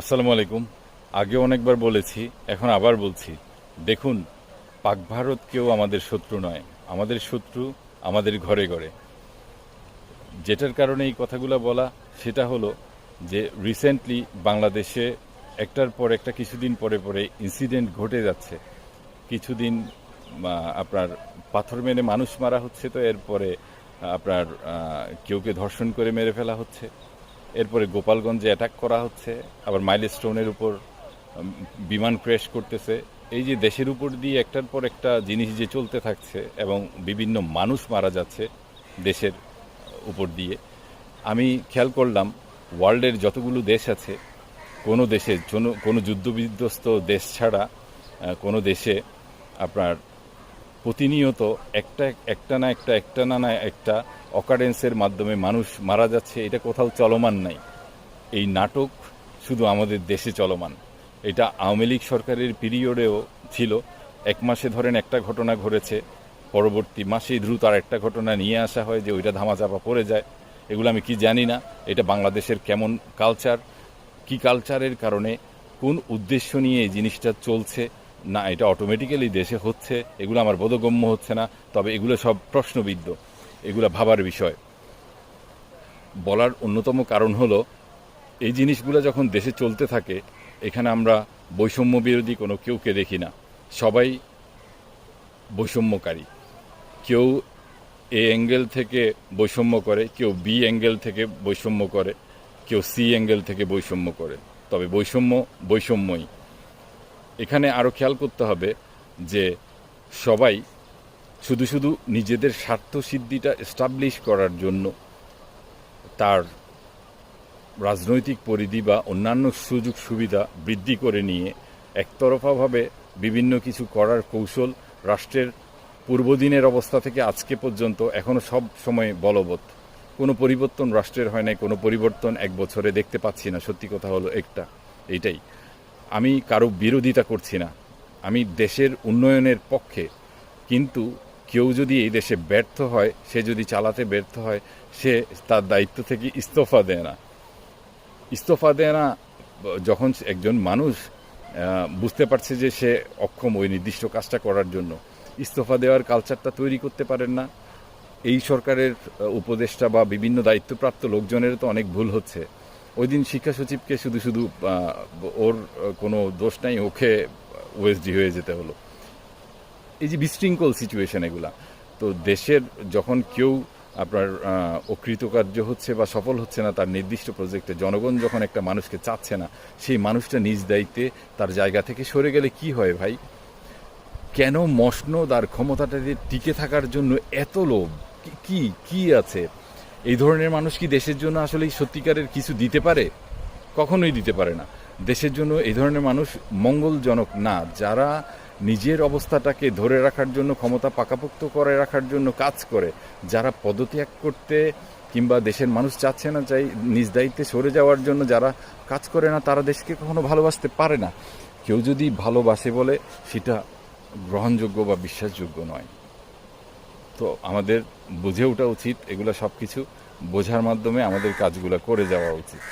আসসালামু আলাইকুম। আগে অনেকবার বলেছি, এখন আবার বলছি। দেখুন, পাক ভারত কেউ আমাদের শত্রু নয়। আমাদের শত্রু আমাদের ঘরে ঘরে। যেটার কারণে এই কথাগুলো বলা, সেটা হলো যে রিসেন্টলি বাংলাদেশে একটার পর একটা কিছুদিন পরে পরে ইনসিডেন্ট ঘটে যাচ্ছে। কিছুদিন আপনার পাথর মেরে মানুষ মারা হচ্ছে তো এরপরে আপনার কেউকে ধর্ষণ করে মেরে ফেলা হচ্ছে। এরপরে গোপালগঞ্জে অ্যাটাক করা হচ্ছে, আবার মাইলস্টোনের উপর বিমান ক্র্যাশ করতেছে। এই যে দেশের উপর দিয়ে একটার পর একটা জিনিস যে চলতে থাকছে এবং বিভিন্ন মানুষ মারা যাচ্ছে দেশের উপর দিয়ে, আমি খেয়াল করলাম ওয়ার্ল্ডের যতগুলো দেশ আছে, কোনো দেশে, কোনো- যুদ্ধবিধ্বস্ত দেশ ছাড়া কোনো দেশে আপনার প্রতিনিয়ত একটা একটা না একটা একটা না না একটা অকারেন্সের মাধ্যমে মানুষ মারা যাচ্ছে, এটা কোথাও চলমান নাই। এই নাটক শুধু আমাদের দেশে চলমান। এটা আওয়ামী লীগ সরকারের পিরিয়ডেও ছিল। এক মাসে ধরেন একটা ঘটনা ঘটেছে, পরবর্তী মাসেই দ্রুত আর একটা ঘটনা নিয়ে আসা হয় যে ওইটা ধামাচাপা পড়ে যায়। এগুলো আমি কি জানি না, এটা বাংলাদেশের কেমন কালচার কি কালচারের কারণে, কোন উদ্দেশ্য নিয়ে এই জিনিসটা চলছে না, এটা অটোমেটিক্যালি দেশে হচ্ছে, এগুলো আমার বোধগম্য হচ্ছে না, তবে এগুলো সব প্রশ্নবিদ্ধ, এগুলো ভাবার বিষয়। বলার অন্যতম কারণ হলো, এই জিনিসগুলো যখন দেশে চলতে থাকে, এখানে আমরা বৈষম্য বিরোধী কোনো কেউকে দেখি না। সবাই বৈষম্যকারী। কেউ এ অ্যাঙ্গেল থেকে বৈষম্য করে, কেউ বি অ্যাঙ্গেল থেকে বৈষম্য করে, কেউ সি অ্যাঙ্গেল থেকে বৈষম্য করে। তবে বৈষম্য বৈষম্যই। এখানে আরও খেয়াল করতে হবে যে সবাই শুধু শুধু নিজেদের স্বার্থ সিদ্ধিটা এস্টাবলিশ করার জন্য তার রাজনৈতিক পরিধি বা অন্যান্য সুযোগ সুবিধা বৃদ্ধি করে নিয়ে একতরফাভাবে বিভিন্ন কিছু করার কৌশল রাষ্ট্রের পূর্বদিনের অবস্থা থেকে আজকে পর্যন্ত এখনও সব সময় বলবৎ। কোনো পরিবর্তন রাষ্ট্রের হয় নাই, কোনো পরিবর্তন এক বছরে দেখতে পাচ্ছি না। সত্যি কথা হলো একটা, এইটাই। আমি কারও বিরোধিতা করছি না। আমি দেশের উন্নয়নের পক্ষে। কিন্তু কেউ যদি এই দেশে ব্যর্থ হয়, সে যদি চালাতে ব্যর্থ হয়, সে তার দায়িত্ব থেকে ইস্তফা দেয় না। ইস্তফা দেয় না, যখন একজন মানুষ বুঝতে পারছে যে সে অক্ষম ওই নির্দিষ্ট কাজটা করার জন্য। ইস্তফা দেওয়ার কালচারটা তৈরি করতে পারেন না। এই সরকারের উপদেষ্টা বা বিভিন্ন দায়িত্বপ্রাপ্ত লোকজনের তো অনেক ভুল হচ্ছে। ওই দিন শিক্ষা সচিবকে শুধু শুধু ওর কোনো দোষ নাই, ওকে ওএসডি হয়ে যেতে হলো। এই যে বিশৃঙ্খল সিচুয়েশন এগুলা, তো দেশের যখন কেউ আপনার অকৃতকার্য হচ্ছে বা সফল হচ্ছে না, তার নির্দিষ্ট প্রজেক্টে জনগণ যখন একটা মানুষকে চাচ্ছে না, সেই মানুষটা নিজ দায়িত্বে তার জায়গা থেকে সরে গেলে কি হয় ভাই? কেন মসনদ আর ক্ষমতাটাতে টিকে থাকার জন্য এত লোভ? কি কি আছে? এই ধরনের মানুষ কি দেশের জন্য আসলে সত্যিকারের কিছু দিতে পারে? কখনোই দিতে পারে না। দেশের জন্য এই ধরনের মানুষ মঙ্গলজনক না। যারা নিজের অবস্থাটাকে ধরে রাখার জন্য, ক্ষমতা পাকাপোক্ত করে রাখার জন্য কাজ করে, যারা পদত্যাগ করতে কিংবা দেশের মানুষ চাচ্ছে না, চাই নিজ দায়িত্বে সরে যাওয়ার জন্য যারা কাজ করে না, তারা দেশকে কখনো ভালোবাসতে পারে না। কেউ যদি ভালোবাসে বলে, সেটা গ্রহণযোগ্য বা বিশ্বাসযোগ্য নয়। তো আমাদের বুঝে ওঠা উচিত, এগুলো সব কিছু বোঝার মাধ্যমে আমাদের কাজগুলো করে যাওয়া উচিত।